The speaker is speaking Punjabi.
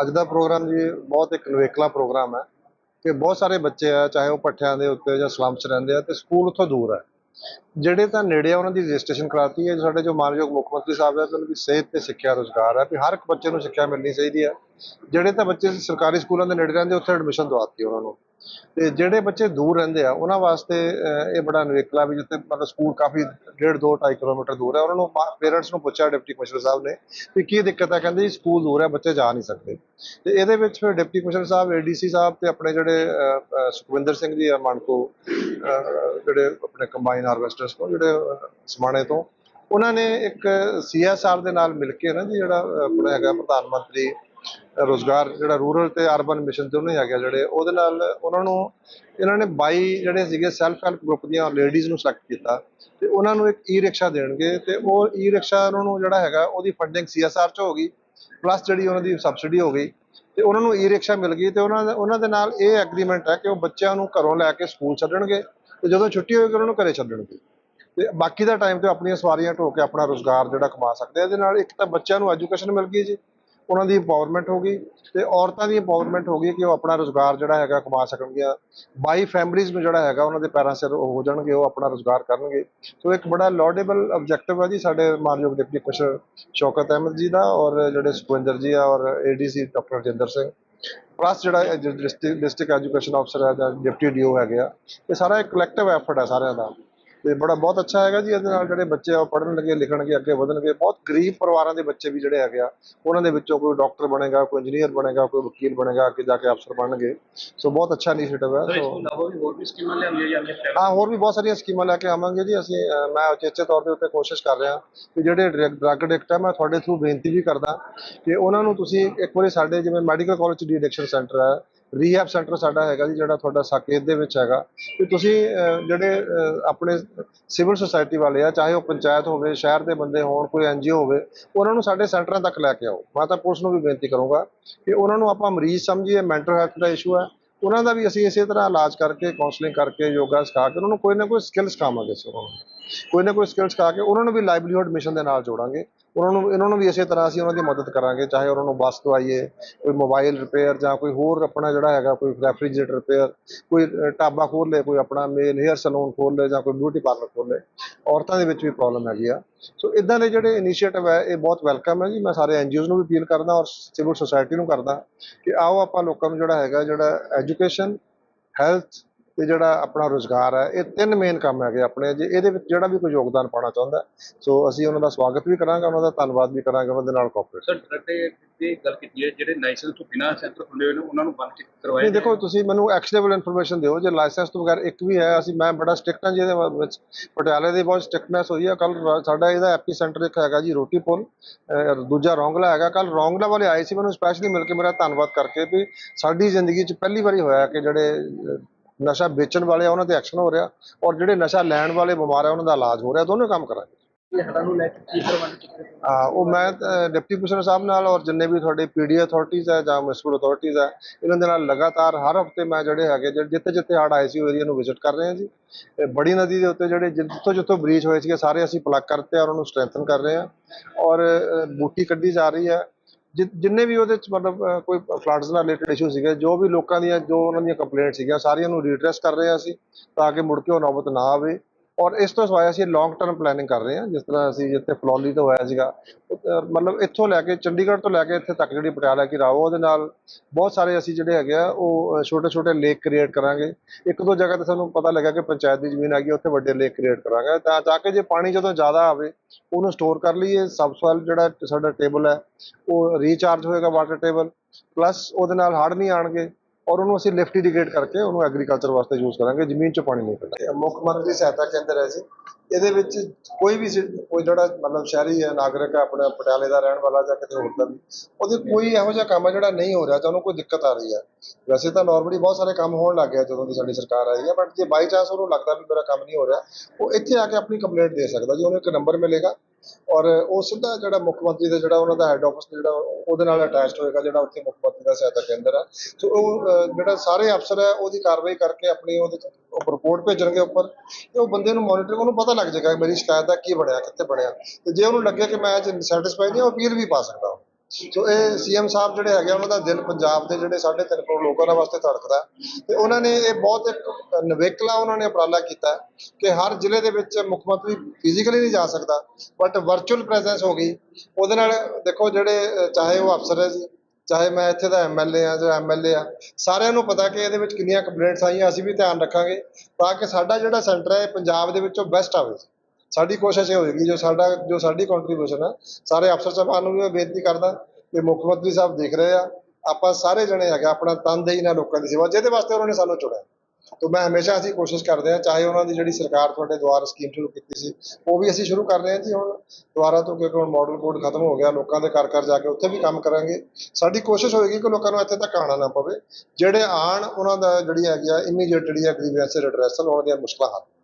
ਅੱਜ ਦਾ ਪ੍ਰੋਗਰਾਮ ਜੀ ਬਹੁਤ ਇੱਕ ਨਵੇਕਲਾ ਪ੍ਰੋਗਰਾਮ ਹੈ ਕਿ ਬਹੁਤ ਸਾਰੇ ਬੱਚੇ ਆ, ਚਾਹੇ ਉਹ ਪੱਠਿਆਂ ਦੇ ਉੱਤੇ ਜਾਂ ਸਲੰਮ 'ਚ ਰਹਿੰਦੇ ਆ ਤੇ ਸਕੂਲ ਉੱਥੋਂ ਦੂਰ ਹੈ। ਜਿਹੜੇ ਤਾਂ ਨੇੜੇ ਆ, ਉਹਨਾਂ ਦੀ ਰਜਿਸਟ੍ਰੇਸ਼ਨ ਕਰਾਤੀ ਹੈ, ਸਾਡੇ ਜੋ ਮਾਨਯੋਗ ਮੁੱਖ ਮੰਤਰੀ ਸਾਹਿਬ ਹੈ ਤੇ ਉਹਨਾਂ ਦੀ ਸਿਹਤ ਤੇ ਸਿੱਖਿਆ ਰੋਜ਼ਗਾਰ ਹੈ, ਵੀ ਹਰ ਇੱਕ ਬੱਚੇ ਨੂੰ ਸਿੱਖਿਆ ਮਿਲਣੀ ਚਾਹੀਦੀ ਹੈ। ਜਿਹੜੇ ਤਾਂ ਬੱਚੇ ਸਰਕਾਰੀ ਸਕੂਲਾਂ ਦੇ ਨੇੜੇ ਰਹਿੰਦੇ, ਉੱਥੇ ਐਡਮਿਸ਼ਨ ਦਵਾਤੀ ਉਹਨਾਂ ਨੂੰ। ਤੇ ਜਿਹੜੇ ਬੱਚੇ ਦੂਰ ਰਹਿੰਦੇ ਆ, ਉਹਨਾਂ ਵਾਸਤੇ ਇਹ ਬੜਾ ਨਵੇਕਲਾ ਵੀ ਜਿੱਥੇ ਮਤਲਬ ਸਕੂਲ ਕਾਫੀ ਡੇਢ ਦੋ 2.5 ਕਿਲੋਮੀਟਰ ਦੂਰ ਹੈ ਉਹਨਾਂ ਨੂੰ ਪੇਰੈਂਟਸ ਨੂੰ ਪੁੱਛਿਆ ਡਿਪਟੀ ਕਮਿਸ਼ਨਰ ਸਾਹਿਬ ਨੇ ਵੀ ਕੀ ਦਿੱਕਤ ਹੈ ਕਹਿੰਦੇ ਜੀ ਸਕੂਲ ਦੂਰ ਹੈ ਬੱਚੇ ਜਾ ਨਹੀਂ ਸਕਦੇ। ਤੇ ਇਹਦੇ ਵਿੱਚ ਫਿਰ ਡਿਪਟੀ ਕਮਿਸ਼ਨਰ ਸਾਹਿਬ, ਏਡੀਸੀ ਸਾਹਿਬ ਤੇ ਆਪਣੇ ਜਿਹੜੇ ਸੁਖਵਿੰਦਰ ਸਿੰਘ ਜੀ ਆ, ਮਾਨਕੋ ਜਿਹੜੇ ਆਪਣੇ ਕੰਬਾਈਨ ਹਾਰਵੈਸਟਰਸ ਤੋਂ, ਜਿਹੜੇ ਸਮਾਣੇ ਤੋਂ, ਉਹਨਾਂ ਨੇ ਇੱਕ ਸੀਐਸਆਰ ਦੇ ਨਾਲ ਮਿਲ ਕੇ ਨਾ ਜੀ ਜਿਹੜਾ ਆਪਣਾ ਹੈਗਾ ਪ੍ਰਧਾਨ ਮੰਤਰੀ ਰੋਜ਼ਗਾਰ ਜਿਹੜਾ ਰੂਰਲ ਤੇ ਅਰਬਨ ਮਿਸ਼ਨ ਤੇ ਉਹਨੇ ਹੈਗਾ ਜਿਹੜੇ ਉਹਦੇ ਨਾਲ ਉਹਨਾਂ ਨੂੰ ਇਹਨਾਂ ਨੇ 22 ਜਿਹੜੇ ਸੀਗੇ ਸੈਲਫ ਹੈਲਪ ਗਰੁੱਪ ਦੀਆਂ ਲੇਡੀਜ਼ ਨੂੰ ਸਿਲੈਕਟ ਕੀਤਾ ਤੇ ਉਹਨਾਂ ਨੂੰ ਇੱਕ ਈ ਰਿਕਸ਼ਾ ਦੇਣਗੇ ਤੇ ਉਹ ਈ ਰਿਕਸ਼ਾ ਉਹਨਾਂ ਨੂੰ ਜਿਹੜਾ ਹੈਗਾ ਉਹਦੀ ਫੰਡਿੰਗ ਸੀਐਸਆਰ ਚ ਹੋ ਗਈ ਪਲੱਸ ਜਿਹੜੀ ਉਹਨਾਂ ਦੀ ਸਬਸਿਡੀ ਹੋ ਗਈ ਤੇ ਉਹਨਾਂ ਨੂੰ ਈ ਰਿਕਸ਼ਾ ਮਿਲ ਗਈ ਤੇ ਉਹਨਾਂ ਦੇ ਉਹਨਾਂ ਦੇ ਨਾਲ ਇਹ ਐਗਰੀਮੈਂਟ ਹੈ ਕਿ ਉਹ ਬੱਚਿਆਂ ਨੂੰ ਘਰੋਂ ਲੈ ਕੇ ਸਕੂਲ ਛੱਡਣਗੇ ਤੇ ਜਦੋਂ ਛੁੱਟੀ ਹੋਏਗੀ ਉਹਨਾਂ ਨੂੰ ਘਰੇ ਛੱਡਣਗੇ ਤੇ ਬਾਕੀ ਦਾ ਟਾਈਮ ਤੇ ਆਪਣੀਆਂ ਸਵਾਰੀਆਂ ਢੋ ਕੇ ਆਪਣਾ ਰੋਜ਼ਗਾਰ ਜਿਹੜਾ ਕਮਾ ਸਕਦੇ ਆ। ਇਹਦੇ ਨਾਲ ਇੱਕ ਤਾਂ ਬੱਚਿਆਂ ਨੂੰ ਐਜੂਕੇਸ਼ਨ ਮਿਲ ਗਈ ਜੀ। ਉਹਨਾਂ ਦੀ ਇੰਪਾਵਰਮੈਂਟ ਹੋ ਗਈ ਤੇ ਔਰਤਾਂ ਦੀ ਇੰਪਾਵਰਮੈਂਟ ਹੋ ਗਈ ਕਿ ਉਹ ਆਪਣਾ ਰੋਜ਼ਗਾਰ ਜਿਹੜਾ ਹੈਗਾ ਕਮਾ ਸਕਣਗੀਆਂ। ਬਾਈ ਫੈਮਿਲੀਜ਼ ਨੂੰ ਜਿਹੜਾ ਹੈਗਾ ਉਹਨਾਂ ਦੇ ਪੈਰਾਂ ਸਿਰ ਉਹ ਹੋ ਜਾਣਗੇ, ਉਹ ਆਪਣਾ ਰੋਜ਼ਗਾਰ ਕਰਨਗੇ। ਸੋ ਇੱਕ ਬੜਾ ਲਾਡੇਬਲ ਆਬਜੈਕਟਿਵ ਹੈ ਜੀ, ਸਾਡੇ ਮਾਨਯੋਗ ਡਿਪਟੀ ਕਮਿਸ਼ਨਰ ਸ਼ੌਕਤ ਅਹਿਮਦ ਜੀ ਦਾ ਔਰ ਜਿਹੜੇ ਸੁਖਵਿੰਦਰ ਜੀ ਆ ਔਰ ADC doctor Jinder Singh. Plus ਜਿਹੜਾ ਡਿਸਟ੍ਰਿਕਟ ਐਜੂਕੇਸ਼ਨ ਅਫਸਰ ਹੈ ਜਾਂ ਡਿਪਟੀ ਡੀਓ ਹੈਗੇ ਆ, ਇਹ ਸਾਰਾ ਇੱਕ ਕਲੈਕਟਿਵ ਐਫਰਟ ਹੈ ਸਾਰਿਆਂ ਦਾ। ਤੇ ਬੜਾ ਬਹੁਤ ਅੱਛਾ ਹੈਗਾ ਜੀ ਇਹਦੇ ਨਾਲ ਜਿਹੜੇ ਬੱਚੇ ਆ ਉਹ ਪੜ੍ਹਨਗੇ ਲਿਖਣਗੇ ਅੱਗੇ ਵਧਣਗੇ। ਬਹੁਤ ਗਰੀਬ ਪਰਿਵਾਰਾਂ ਦੇ ਬੱਚੇ ਵੀ ਜਿਹੜੇ ਹੈਗੇ ਆ ਉਹਨਾਂ ਦੇ ਵਿੱਚੋਂ ਕੋਈ ਡਾਕਟਰ ਬਣੇਗਾ ਕੋਈ ਇੰਜੀਨੀਅਰ ਬਣੇਗਾ ਕੋਈ ਵਕੀਲ ਬਣੇਗਾ ਅੱਗੇ ਜਾ ਕੇ ਅਫਸਰ ਬਣਨਗੇ। ਸੋ ਬਹੁਤ ਅੱਛਾ ਇਨੀਸ਼ੀਏਟਿਵ ਹੈ ਸੋ ਹਾਂ ਹੋਰ ਵੀ ਬਹੁਤ ਸਾਰੀਆਂ ਸਕੀਮਾਂ ਲੈ ਕੇ ਆਵਾਂਗੇ ਜੀ। ਅਸੀਂ ਮੈਂ ਉਚੇਚੇ ਤੌਰ ਦੇ ਉੱਤੇ ਕੋਸ਼ਿਸ਼ ਕਰ ਰਿਹਾ ਕਿ ਜਿਹੜੇ ਡਰੱਗ ਐਡਿਕਟ ਹੈ ਮੈਂ ਤੁਹਾਡੇ ਥਰੂ ਬੇਨਤੀ ਵੀ ਕਰਦਾ ਕਿ ਉਹਨਾਂ ਨੂੰ ਤੁਸੀਂ ਇੱਕ ਵਾਰੀ ਸਾਡੇ ਜਿਵੇਂ medical college de addiction centre ਹੈ ਰੀਹੈਬ ਸੈਂਟਰ ਸਾਡਾ ਹੈਗਾ ਜੀ, ਜਿਹੜਾ ਤੁਹਾਡਾ ਸਾਕੇਤ ਦੇ ਵਿੱਚ ਹੈਗਾ। ਕਿ ਤੁਸੀਂ ਜਿਹੜੇ ਆਪਣੇ ਸਿਵਲ ਸੁਸਾਇਟੀ ਵਾਲੇ ਆ, ਚਾਹੇ ਉਹ ਪੰਚਾਇਤ ਹੋਵੇ, ਸ਼ਹਿਰ ਦੇ ਬੰਦੇ ਹੋਣ, ਕੋਈ ਐਨਜੀਓ ਹੋਵੇ, ਉਹਨਾਂ ਨੂੰ ਸਾਡੇ ਸੈਂਟਰਾਂ ਤੱਕ ਲੈ ਕੇ ਆਓ। ਮੈਂ ਤਾਂ ਪੁਲਿਸ ਨੂੰ ਵੀ ਬੇਨਤੀ ਕਰੂੰਗਾ ਕਿ ਉਹਨਾਂ ਨੂੰ ਆਪਾਂ ਮਰੀਜ਼ ਸਮਝੀਏ ਮੈਂਟਲ ਹੈਲਥ ਦਾ ਇਸ਼ੂ ਹੈ ਉਹਨਾਂ ਦਾ ਵੀ ਅਸੀਂ ਇਸੇ ਤਰ੍ਹਾਂ ਇਲਾਜ ਕਰਕੇ ਕਾਉਂਸਲਿੰਗ ਕਰਕੇ, ਯੋਗਾ ਸਿਖਾ ਕੇ, ਉਹਨਾਂ ਨੂੰ ਕੋਈ ਨਾ ਕੋਈ ਸਕਿੱਲ ਸਿਖਾਵਾਂਗੇ ਅਸੀਂ ਕੋਈ ਨਾ ਕੋਈ ਸਕਿੱਲ ਸਿਖਾ ਕੇ ਉਹਨਾਂ ਨੂੰ ਵੀ ਲਾਈਵਲੀਹੁਡ ਮਿਸ਼ਨ ਦੇ ਨਾਲ ਜੋੜਾਂਗੇ। ਉਹਨਾਂ ਨੂੰ ਇਹਨਾਂ ਨੂੰ ਵੀ ਇਸੇ ਤਰ੍ਹਾਂ ਅਸੀਂ ਉਹਨਾਂ ਦੀ ਮਦਦ ਕਰਾਂਗੇ ਚਾਹੇ ਉਹਨਾਂ ਨੂੰ ਬੱਸ ਦਵਾਈਏ ਕੋਈ ਮੋਬਾਈਲ ਰਿਪੇਅਰ ਜਾਂ ਕੋਈ ਹੋਰ ਆਪਣਾ ਜਿਹੜਾ ਹੈਗਾ ਕੋਈ ਰੈਫਰੀਜਰੇਟਰ ਰਿਪੇਅਰ ਕੋਈ ਅਹ, ਢਾਬਾ ਖੋਲ ਲੇ ਕੋਈ ਆਪਣਾ ਮੇਲ ਹੇਅਰ ਸਲੂਨ ਖੋਲ ਲੇ ਜਾਂ ਕੋਈ ਬਿਊਟੀ ਪਾਰਲਰ ਖੋਲ ਲੇ ਔਰਤਾਂ ਦੇ ਵਿੱਚ ਵੀ ਪ੍ਰੋਬਲਮ ਹੈਗੀ ਆ। ਸੋ ਇਦਾਂ ਦੇ ਜਿਹੜੇ ਇਨੀਸ਼ੀਏਟਿਵ ਹੈ ਇਹ ਬਹੁਤ ਵੈਲਕਮ ਹੈ ਜੀ। ਮੈਂ ਸਾਰੇ ਐਨਜੀਓਜ਼ ਨੂੰ ਵੀ ਅਪੀਲ ਕਰਦਾ ਔਰ ਸਿਵਲ ਸੁਸਾਇਟੀ ਨੂੰ ਕਰਦਾ ਕਿ ਆਓ ਆਪਾਂ ਲੋਕਾਂ ਨੂੰ ਜਿਹੜਾ ਹੈਗਾ ਜਿਹੜਾ ਐਜੂਕੇਸ਼ਨ ਹੈਲਥ ਤੇ ਜਿਹੜਾ ਆਪਣਾ ਰੋਜ਼ਗਾਰ ਹੈ ਇਹ ਤਿੰਨ ਮੇਨ ਕੰਮ ਹੈਗੇ ਆਪਣੇ ਜੇ ਇਹਦੇ ਵਿੱਚ ਜਿਹੜਾ ਵੀ ਕੋਈ ਯੋਗਦਾਨ ਪਾਉਣਾ ਚਾਹੁੰਦਾ ਸੋ ਅਸੀਂ ਉਹਨਾਂ ਦਾ ਸਵਾਗਤ ਵੀ ਕਰਾਂਗੇ ਉਹਨਾਂ ਦਾ ਧੰਨਵਾਦ ਵੀ ਕਰਾਂਗੇ ਉਹਨਾਂ ਦੇ ਨਾਲ ਕੋਆਪਰੇਟ ਸਰ ਡਰਗ ਦੀ ਗੱਲ ਕੀਤੀ ਹੈ ਜਿਹੜੇ ਲਾਇਸੈਂਸ ਤੋਂ ਬਿਨਾਂ ਸੈਂਟਰ ਖੁੱਲੇ ਨੇ ਉਹਨਾਂ ਨੂੰ ਬੰਦ ਕਰਵਾਇਆ ਨਹੀਂ ਦੇਖੋ ਤੁਸੀਂ ਮੈਨੂੰ ਐਕਸ਼ਨੇਬਲ ਇਨਫੋਰਮੇਸ਼ਨ ਦਿਓ। ਜੇ ਲਾਇਸੈਂਸ ਤੋਂ ਬਗੈਰ ਇੱਕ ਵੀ ਹੈ ਅਸੀਂ ਮੈਂ ਬੜਾ ਸਟ੍ਰਿਕਟ ਹਾਂ ਜੀ ਇਹਦੇ ਵ- ਵਿੱਚ। ਪਟਿਆਲੇ ਦੀ ਬਹੁਤ ਸਟ੍ਰਿਕਟਨੈਸ ਹੋਈ ਹੈ ਕੱਲ ਸਾਡਾ ਇਹਦਾ ਐਪੀ ਸੈਂਟਰ ਇੱਕ ਹੈਗਾ ਜੀ ਰੋਟੀ ਪੁਲ। ਦੂਜਾ ਰੌਂਗਲਾ ਹੈਗਾ। ਕੱਲ ਰੌਂਗਲਾ ਵਾਲੇ ਆਏ ਸੀ ਮੈਨੂੰ ਸਪੈਸ਼ਲੀ ਮਿਲ ਕੇ ਮੇਰਾ ਧੰਨਵਾਦ ਕਰਕੇ ਵੀ ਸਾਡੀ ਜ਼ਿੰਦਗੀ 'ਚ ਪਹਿਲੀ ਵਾਰੀ ਹੋਇਆ ਕਿ ਜਿਹੜੇ ਨਸ਼ਾ ਵੇਚਣ ਵਾਲੇ ਆ ਉਹਨਾਂ ਤੇ ਐਕਸ਼ਨ ਹੋ ਰਿਹਾ ਔਰ ਜਿਹੜੇ ਨਸ਼ਾ ਲੈਣ ਵਾਲੇ ਬਿਮਾਰ ਆ ਉਹਨਾਂ ਦਾ ਇਲਾਜ ਹੋ ਰਿਹਾ ਦੋਨੋਂ ਕੰਮ ਕਰਾਂਗੇ। ਹੜਾਂ ਹਾਂ ਉਹ ਮੈਂ ਡਿਪਟੀ ਕਮਿਸ਼ਨਰ ਸਾਹਿਬ ਨਾਲ ਔਰ ਜਿੰਨੇ ਵੀ ਤੁਹਾਡੇ ਪੀਡੀ ਅਥਾਰਟੀਜ਼ ਹੈ ਜਾਂ ਮਿਊਨਿਸਪਲ ਅਥਾਰਟੀਜ਼ ਹੈ ਇਹਨਾਂ ਦੇ ਨਾਲ ਲਗਾਤਾਰ ਹਰ ਹਫ਼ਤੇ ਮੈਂ ਜਿਹੜੇ ਹੈਗੇ ਜਿੱਥੇ ਜਿੱਥੇ ਹੜ੍ਹ ਆਏ ਸੀ ਉਹ ਏਰੀਆ ਨੂੰ ਵਿਜ਼ਿਟ ਕਰ ਰਹੇ ਹਾਂ ਜੀ। ਬੜੀ ਨਦੀ ਦੇ ਉੱਤੇ ਜਿਹੜੇ ਜਿੱਥੋਂ ਜਿੱਥੋਂ ਬ੍ਰੀਚ ਹੋਏ ਸੀਗੇ ਸਾਰੇ ਅਸੀਂ ਪਲੱਗ ਕਰਤੇ ਔਰ ਉਹਨੂੰ ਸਟਰੈਂਥਨ ਕਰ ਰਹੇ ਹਾਂ ਔਰ ਬੂਟੀ ਕੱਢੀ ਜਾ ਰਹੀ ਹੈ ਜਿੰਨੇ ਵੀ ਉਹਦੇ ਚ ਮਤਲਬ ਕੋਈ ਫਲੱਡਸ ਨਾਲ ਰਿਲੇਟਡ ਇਸ਼ੂ ਸੀਗੇ, ਜੋ ਵੀ ਲੋਕਾਂ ਦੀਆਂ, ਜੋ ਉਹਨਾਂ ਦੀਆਂ ਕੰਪਲੇਂਟ ਸੀਗੀਆਂ, ਸਾਰੀਆਂ ਨੂੰ ਰੀਡਰੈਸ ਕਰ ਰਹੇ ਹਾਂ ਅਸੀਂ, ਤਾਂ ਕਿ ਮੁੜ ਕੇ ਉਹ ਨੌਬਤ ਨਾ ਆਵੇ। ਔਰ ਇਸ ਤੋਂ ਸਿਵਾਏ ਅਸੀਂ ਲੌਂਗ ਟਰਮ ਪਲੈਨਿੰਗ ਕਰ ਰਹੇ ਹਾਂ, ਜਿਸ ਤਰ੍ਹਾਂ ਅਸੀਂ ਜਿੱਥੇ ਫਲੌਲੀ ਤੋਂ ਹੋਇਆ ਸੀਗਾ ਮਤਲਬ ਇੱਥੋਂ ਲੈ ਕੇ ਚੰਡੀਗੜ੍ਹ ਤੋਂ ਲੈ ਕੇ ਇੱਥੇ ਤੱਕ ਜਿਹੜੀ ਪਟਿਆਲਾ ਕੀ ਰਾਓ ਉਹਦੇ ਨਾਲ ਬਹੁਤ ਸਾਰੇ ਅਸੀਂ ਜਿਹੜੇ ਹੈਗੇ ਆ, ਉਹ ਛੋਟੇ ਛੋਟੇ ਲੇਕ ਕ੍ਰੀਏਟ ਕਰਾਂਗੇ। ਇੱਕ ਦੋ ਜਗ੍ਹਾ ਤੇ ਸਾਨੂੰ ਪਤਾ ਲੱਗਾ ਕਿ ਪੰਚਾਇਤ ਦੀ ਜ਼ਮੀਨ ਹੈਗੀ ਉੱਥੇ ਵੱਡੇ ਲੇਕ ਕ੍ਰੀਏਟ ਕਰਾਂਗੇ। ਤਾਂ ਤਾਂ ਕਿ ਜੇ ਪਾਣੀ ਜਦੋਂ ਜ਼ਿਆਦਾ ਆਵੇ, ਉਹਨੂੰ ਸਟੋਰ ਕਰ ਲਈਏ ਸਬਸੋਇਲ ਜਿਹੜਾ ਸਾਡਾ ਟੇਬਲ ਹੈ, ਉਹ ਰੀਚਾਰਜ ਹੋਏਗਾ ਵਾਟਰ ਟੇਬਲ ਪਲੱਸ ਉਹਦੇ ਨਾਲ ਹੜ੍ਹ ਨਹੀਂ ਆਣਗੇ ਔਰ ਉਹਨੂੰ ਅਸੀਂ ਲਿਫਟ ਇਰੀਗੇਟ ਕਰਕੇ ਉਹਨੂੰ ਐਗਰੀਕਲਚਰ ਵਾਸਤੇ ਯੂਜ਼ ਕਰਾਂਗੇ, ਜ਼ਮੀਨ 'ਚੋਂ ਪਾਣੀ ਨਹੀਂ ਪੈਂਦਾ। ਮੁੱਖ ਮੰਤਰੀ ਸਹਾਇਤਾ ਕੇਂਦਰ ਹੈ ਜੀ। ਇਹਦੇ ਵਿੱਚ ਕੋਈ ਵੀ ਕੋਈ ਜਿਹੜਾ ਮਤਲਬ ਸ਼ਹਿਰੀ ਹੈ, ਨਾਗਰਿਕ ਹੈ, ਆਪਣਾ ਪਟਿਆਲੇ ਦਾ ਰਹਿਣ ਵਾਲਾ ਜਾਂ ਕਿਤੇ ਹੋਰ ਦਾ ਵੀ, ਉਹਦੇ ਕੋਈ ਇਹੋ ਜਿਹਾ ਕੰਮ ਹੈ ਜਿਹੜਾ ਨਹੀਂ ਹੋ ਰਿਹਾ, ਜਾਂ ਉਹਨੂੰ ਕੋਈ ਦਿੱਕਤ ਆ ਰਹੀ ਹੈ। ਵੈਸੇ ਤਾਂ ਨਾਰਮਲੀ ਬਹੁਤ ਸਾਰੇ ਕੰਮ ਹੋਣ ਲੱਗ ਗਿਆ ਜਦੋਂ ਦੀ ਸਾਡੀ ਸਰਕਾਰ ਆਈ ਹੈ ਬਟ ਜੇ ਬਾਈ ਚਾਂਸ ਉਹਨੂੰ ਲੱਗਦਾ ਵੀ ਮੇਰਾ ਕੰਮ ਨਹੀਂ ਹੋ ਰਿਹਾ, ਉਹ ਇੱਥੇ ਆ ਕੇ ਆਪਣੀ ਕੰਪਲੇਂਟ ਦੇ ਸਕਦਾ ਜੀ, ਉਹਨੂੰ ਇੱਕ ਨੰਬਰ ਮਿਲੇਗਾ। ਔਰ ਉਹ ਸਿੱਧਾ ਜਿਹੜਾ ਮੁੱਖ ਮੰਤਰੀ ਦਾ ਜਿਹੜਾ ਉਹਨਾਂ ਦਾ ਹੈੱਡ ਆਫਿਸ ਜਿਹੜਾ ਉਹਦੇ ਨਾਲ ਅਟੈਚਡ ਹੋਏਗਾ, ਜਿਹੜਾ ਉੱਥੇ ਮੁੱਖ ਮੰਤਰੀ ਦਾ ਸਹਾਇਤਾ ਕੇਂਦਰ ਹੈ ਸੋ ਉਹ ਜਿਹੜਾ ਸਾਰੇ ਅਫਸਰ ਹੈ ਉਹਦੀ ਕਾਰਵਾਈ ਕਰਕੇ ਆਪਣੀ ਉਹਦੇ ਉੱਪਰ ਰਿਪੋਰਟ ਭੇਜਣਗੇ ਉੱਪਰ। ਤੇ ਉਹ ਬੰਦੇ ਨੂੰ ਮੋਨੀਟਰ ਉਹਨੂੰ ਪਤਾ ਲੱਗ ਜਾਏਗਾ ਮੇਰੀ ਸ਼ਿਕਾਇਤ ਦਾ ਕੀ ਬਣਿਆ, ਕਿੱਥੇ ਬਣਿਆ। ਤੇ ਜੇ ਉਹਨੂੰ ਲੱਗੇ ਕਿ ਮੈਂ ਅੱਜ ਸੈਟੀਸਫਾਈ ਨਹੀਂ, ਉਹ ਅਪੀਲ ਵੀ ਪਾ ਸਕਦਾ। ਸੋ ਇਹ ਸੀਐਮ ਸਾਹਿਬ ਜਿਹੜੇ ਹੈਗੇ ਆ, ਉਹਨਾਂ ਦਾ ਦਿਲ ਪੰਜਾਬ ਦੇ ਜਿਹੜੇ 3.5 ਕਰੋੜ ਲੋਕਾਂ ਦਾ ਵਾਸਤੇ ਧੜਕਦਾ ਹੈ। ਤੇ ਉਹਨਾਂ ਨੇ ਇਹ ਬਹੁਤ ਇੱਕ ਨਵੇਕਲਾ ਉਹਨਾਂ ਨੇ ਉਪਰਾਲਾ ਕੀਤਾ ਕਿ ਹਰ ਜ਼ਿਲ੍ਹੇ ਦੇ ਵਿੱਚ ਮੁੱਖ ਮੰਤਰੀ ਫਿਜ਼ੀਕਲੀ ਨਹੀਂ ਜਾ ਸਕਦਾ ਬਟ ਵਰਚੁਅਲ ਪ੍ਰੈਜ਼ੈਂਸ ਹੋ ਗਈ। ਉਹਦੇ ਨਾਲ ਦੇਖੋ ਜਿਹੜੇ ਚਾਹੇ ਉਹ ਅਫਸਰ ਹੈ ਜੀ ਚਾਹੇ ਮੈਂ ਇੱਥੇ ਦਾ ਐਮਐਲਏ ਆ ਜਾਂ ਐਮਐਲਏ ਆ ਸਾਰਿਆਂ ਨੂੰ ਪਤਾ ਕਿ ਇਹਦੇ ਵਿੱਚ ਕਿੰਨੀਆਂ ਕੰਪਲੇਂਟਸ ਆਈਆਂ ਅਸੀਂ ਵੀ ਧਿਆਨ ਰੱਖਾਂਗੇ ਤਾਂ ਕਿ ਸਾਡਾ ਜਿਹੜਾ ਸੈਂਟਰ ਹੈ ਇਹ ਪੰਜਾਬ ਦੇ ਵਿੱਚੋਂ ਬੈਸਟ ਆਵੇ। ਸਾਡੀ ਕੋਸ਼ਿਸ਼ ਇਹ ਹੋਏਗੀ ਜੋ ਸਾਡਾ, ਜੋ ਸਾਡੀ ਕੰਟਰੀਬਿਊਸ਼ਨ ਹੈ ਸਾਰੇ ਅਫਸਰ ਸਾਹਿਬਾਨ ਨੂੰ ਵੀ ਮੈਂ ਬੇਨਤੀ ਕਰਦਾ ਕਿ ਮੁੱਖ ਮੰਤਰੀ ਸਾਹਿਬ ਦੇਖ ਰਹੇ ਆ, ਆਪਾਂ ਸਾਰੇ ਜਣੇ ਹੈਗੇ ਆਪਣਾ ਤਨਦੇਹੀ ਨਾਲ ਲੋਕਾਂ ਦੀ ਸੇਵਾ, ਜਿਹਦੇ ਵਾਸਤੇ ਉਹਨਾਂ ਨੇ ਸਾਨੂੰ ਚੁਣਿਆ। ਤਾਂ ਮੈਂ ਹਮੇਸ਼ਾ ਅਸੀਂ ਕੋਸ਼ਿਸ਼ ਕਰਦੇ ਹਾਂ, ਚਾਹੇ ਉਹਨਾਂ ਦੀ ਜਿਹੜੀ ਸਰਕਾਰ ਤੁਹਾਡੇ ਦੁਆਰ ਸਕੀਮ ਸ਼ੁਰੂ ਕੀਤੀ ਸੀ, ਉਹ ਵੀ ਅਸੀਂ ਸ਼ੁਰੂ ਕਰ ਰਹੇ ਹਾਂ ਜੀ ਹੁਣ ਦੁਆਰਾ ਤੋਂ, ਕਿਉਂਕਿ ਹੁਣ ਮਾਡਲ ਕੋਡ ਖਤਮ ਹੋ ਗਿਆ, ਲੋਕਾਂ ਦੇ ਘਰ ਘਰ ਜਾ ਕੇ ਉੱਥੇ ਵੀ ਕੰਮ ਕਰਾਂਗੇ। ਸਾਡੀ ਕੋਸ਼ਿਸ਼ ਹੋਏਗੀ ਕਿ ਲੋਕਾਂ ਨੂੰ ਇੱਥੇ ਤੱਕ ਆਉਣਾ ਨਾ ਪਵੇ, ਜਿਹੜੇ ਆਣ ਉਹਨਾਂ ਦਾ ਜਿਹੜੀ ਹੈਗੀ ਆ ਇਮੀਡੀਏਟ ਜਿਹੜੀ ਹੈ ਗ੍ਰੀਵੈਂਸ ਰਿਡਰੈਸਲ ਉਹਨਾਂ ਦੀਆਂ ਮੁਸ਼ਕਲਾਂ ਹੱਲ